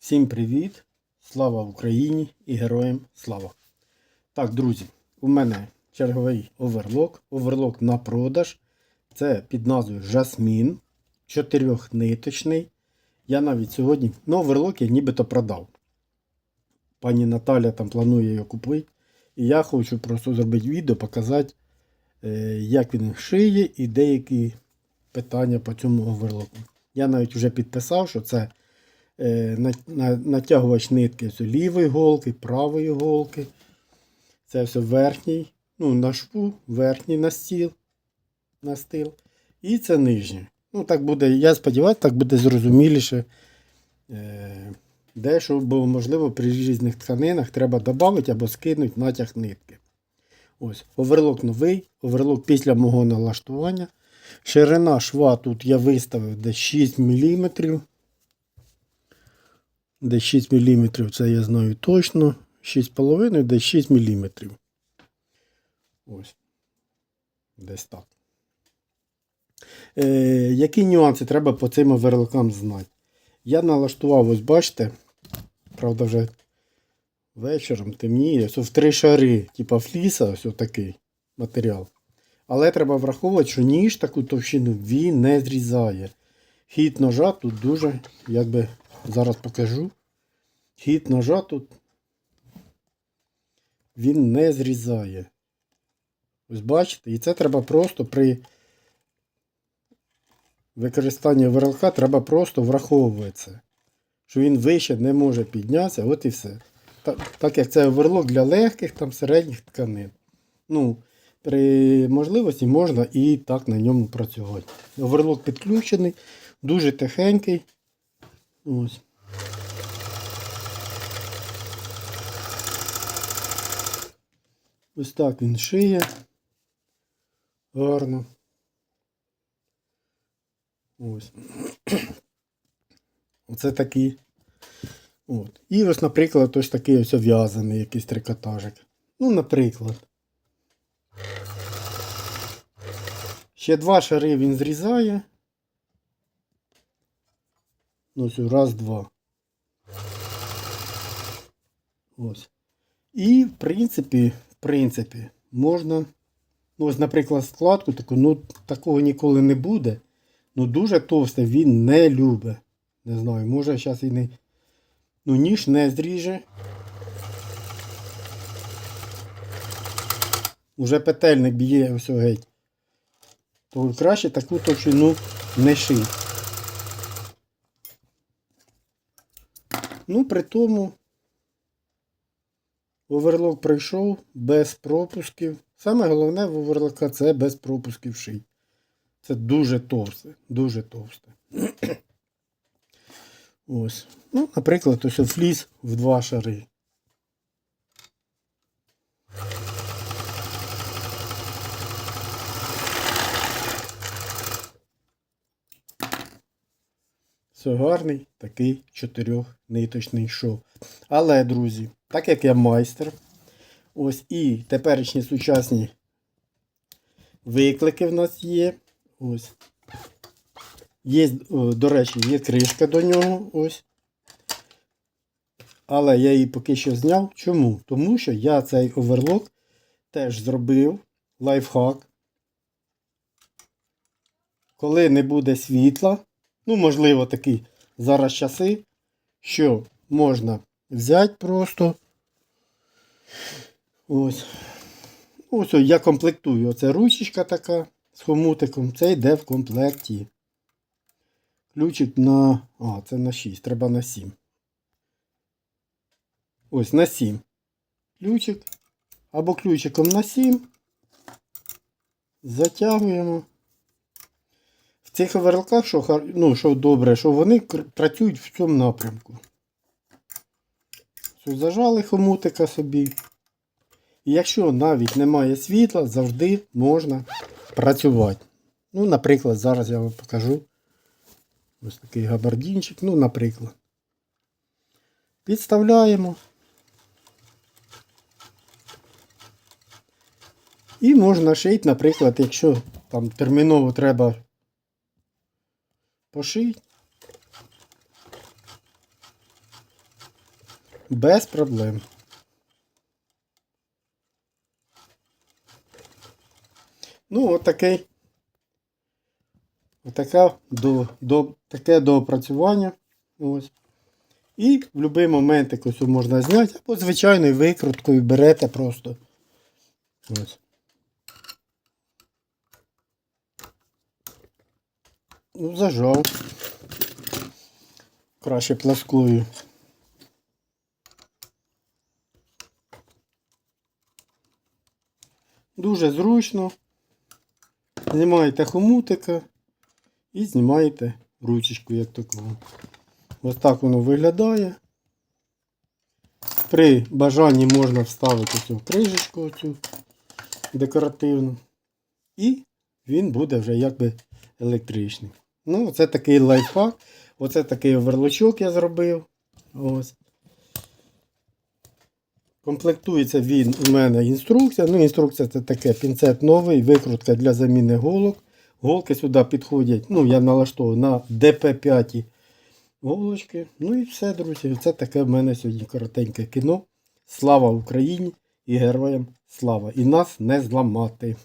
Всім привіт! Слава Україні і героям слава! Так, друзі, у мене черговий оверлок. Оверлок на продаж. Це під назвою Жасмін. Чотирьохниточний. Я навіть сьогодні. Ну, оверлок я нібито продав. Пані Наталя там планує його купити. І я хочу просто зробити відео, показати, е, як він шиє і деякі питання по цьому оверлоку. Я навіть вже підписав, що це натягувач нитки з лівої голки, правої голки. Це все верхній, ну, на шву, верхній на стіл, на стил. І це нижнє. Ну, так буде, я сподіваюся, так буде зрозуміліше. Е, дещо, бо, можливо, при різних тканинах треба додати або скинути натяг нитки. Ось, оверлок новий, оверлок після мого налаштування. Ширина шва тут я виставив десь 6 мм. Десь 6 мм, це я знаю точно. 6,5, десь 6 мм. Ось. Десь так. Е, які нюанси треба по цим оверлокам знати? Я налаштував, ось бачите, правда, вже вечором темніє, ось в три шари, типа фліса, ось такий матеріал. Але треба враховувати, що ніж таку товщину він не зрізає. Хід ножа тут дуже, як би зараз покажу. Хід ножа тут він не зрізає. Ось бачите, і це треба просто при використанні верлка треба просто враховувати це. Що він вище не може піднятися, от і все. Так, так як це оверлок для легких там середніх тканин. Ну, при можливості можна і так на ньому працювати. Оверлок підключений, дуже тихенький. Ось. Ось так він шиє. Гарно. Ось. Оце такі. От. І ось, наприклад, ось такий ось в'язаний якийсь трикотажик. Ну, наприклад. Ще два шари він зрізає. Ось раз, два. Ось. І, в принципі, в принципі, можна. Ну, ось, наприклад, складку таку, ну, такого ніколи не буде. Ну, дуже товсте він не любить. Не знаю, може зараз і не. Ну, ніж не зріже. Уже петельник б'є ось геть. То краще таку товщину не ший. Ну, при тому оверлок пройшов без пропусків. Саме головне в оверлока це без пропусків ший. Це дуже товсте, дуже товсте. Ось. Ну, наприклад, ось фліс в два шари. Це гарний такий чотирьохниточний шов. Але, друзі, так як я майстер, ось і теперішні сучасні виклики в нас є. Ось. Є, до речі, є кришка до нього. Ось. Але я її поки що зняв. Чому? Тому що я цей оверлок теж зробив лайфхак. Коли не буде світла, ну, можливо, такі зараз часи, що можна взяти просто. Ось. Ось я комплектую. Оце ручечка така з хомутиком. Це йде в комплекті. Ключик на. А, це на 6, треба на 7. Ось на 7. Ключик. Або ключиком на 7. Затягуємо. Цих оверлках, що, ну, що добре, що вони працюють в цьому напрямку. Все, зажали хомутика собі. І якщо навіть немає світла, завжди можна працювати. Ну, наприклад, зараз я вам покажу ось такий габардінчик. Ну, наприклад. Підставляємо. І можна шити, наприклад, якщо там терміново треба пошити. без проблем. Ну, от такий. Отака до, до, таке доопрацювання. Ось. І в будь-який момент якось можна зняти, або звичайною викруткою берете просто. Ось. Ну, зажав. Краще пласкою. Дуже зручно. Знімаєте хомутика і знімаєте ручечку, як таку. Ось так воно виглядає. При бажанні можна вставити цю крижечку оцю декоративну. І він буде вже якби електричний. Ну, це такий лайфхак. Оце такий оверлочок я зробив. Ось. Комплектується він у мене інструкція. Ну, інструкція це таке пінцет новий, викрутка для заміни голок. Голки сюди підходять. Ну, я налаштовую на DP5 голочки. Ну і все, друзі. Це таке в мене сьогодні коротеньке кіно. Слава Україні і героям слава! І нас не зламати.